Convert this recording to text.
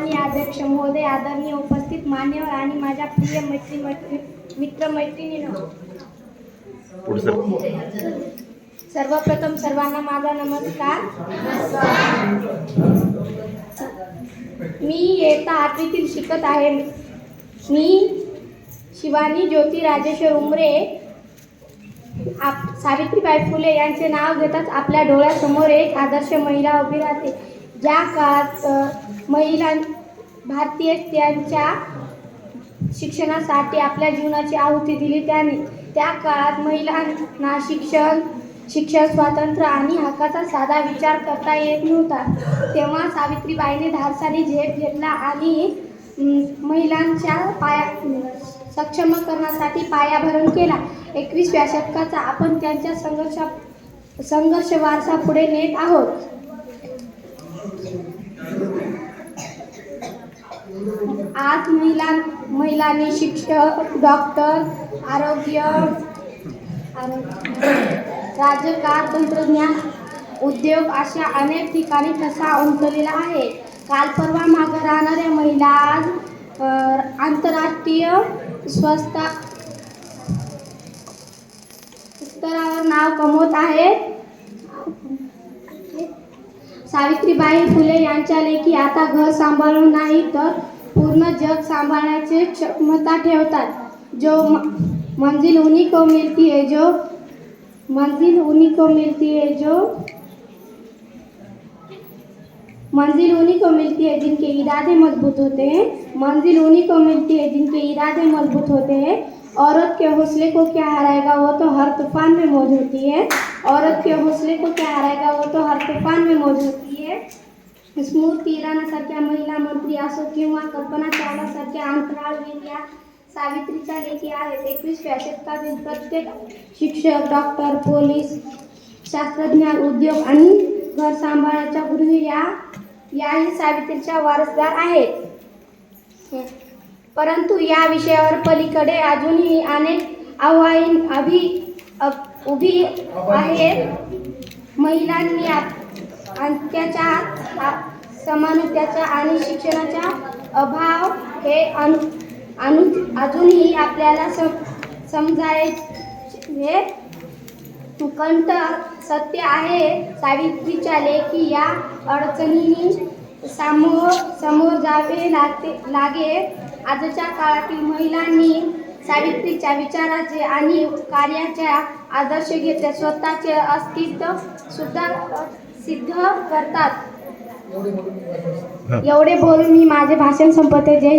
माननीय अध्यक्ष महोदय आदरणीय उपस्थित मान्यवर आणि माझ्या प्रिय मैत्री मैत्री मित्र मैत्रिणींनो. पुढचं सर्वप्रथम सर्वांना माझा नमस्कार. मी इयत्ता आठवीतील शिकत आहे. मी शिवानी ज्योती राजेश्वर उमरे. आप सावित्रीबाई फुले यांचे नाव घेताच आपल्या डोळ्यासमोर एक आदर्श महिला उभी राहते. ज्या काळात महिला भारतीय स्त्रियांच्या शिक्षणासाठी आपल्या जीवनाची आहुती दिली त्याने त्या काळात महिलांना शिक्षण शिक्षण स्वातंत्र्य आणि हक्काचा साधा विचार करता येत नव्हता. तेव्हा सावित्रीबाईने धारसाने झेप घेतला आणि महिलांच्या पाया सक्षमीकरणासाठी पायाभरण केला. एकवीसव्या शतकाचा आपण त्यांच्या संघर्षा संघर्ष वारसा पुढे नेत आहोत. आज महिला महिलांनी शिक्षक डॉक्टर आरोग्य आरोग्य, राजकारण तंत्रज्ञान उद्योग अशा अनेक ठिकाणी ठसा उमटलेला आहे. काल परवा मागे राहणाऱ्या महिला आज आंतरराष्ट्रीय स्वस्ता स्तरावर नाव कमवत आहेत. सावित्रीबाई फुले यांच्या लेखी आता घर सांभाळून नाही तर पूर्ण जग सांभाळण्याची क्षमता ठेवतात. जो मंजिल उन्हीं को मिलती है जो मंजिल उन्हीं को मिलती है जो मंजिल उन्हीं को मिलती है जिनके इरादे मजबूत होते हैं। मंजिल उन्हीं को मिलती है जिनके इरादे मजबूत होते हैं। औरत के हौसले को क्या हराएगा? वो तो हर तूफ़ान में मौज होती है। औरत के हौसले को क्या हराएगा? वो तो हर तूफ़ान में मौज होती है। स्मृती इराणासारख्या महिला मंत्री असो किंवा कल्पना चावलासारख्या अंतराळवीर या सावित्रीच्या लेखी आहेत एकवीसव्या शतकातील प्रत्येक शिक्षक, डॉक्टर, पोलीस, शास्त्रज्ञ, उद्योग आणि घर सांभाळण्याच्या गृही या याही सावित्रीच्या वारसदार आहेत। परंतु या विषयावर पलीकडे अजूनही अनेक आव्हान अभि उभी आहेत. महिलांनी आप- अत्याचार समानतेचा आणि शिक्षणाचा अभाव हे अनु अनु अजूनही आपल्याला सम समजायचे. कंठ सत्य आहे सावित्रीच्या लेखी या अडचणींनी सामोर समोर जावे लागते लागे. आजच्या काळातील महिलांनी सावित्रीच्या विचाराचे आणि कार्याच्या आदर्श घेतले. स्वतःचे अस्तित्व सुद्धा सिद्ध करतात. एवढे बोलून मी माझे भाषण संपवते. जय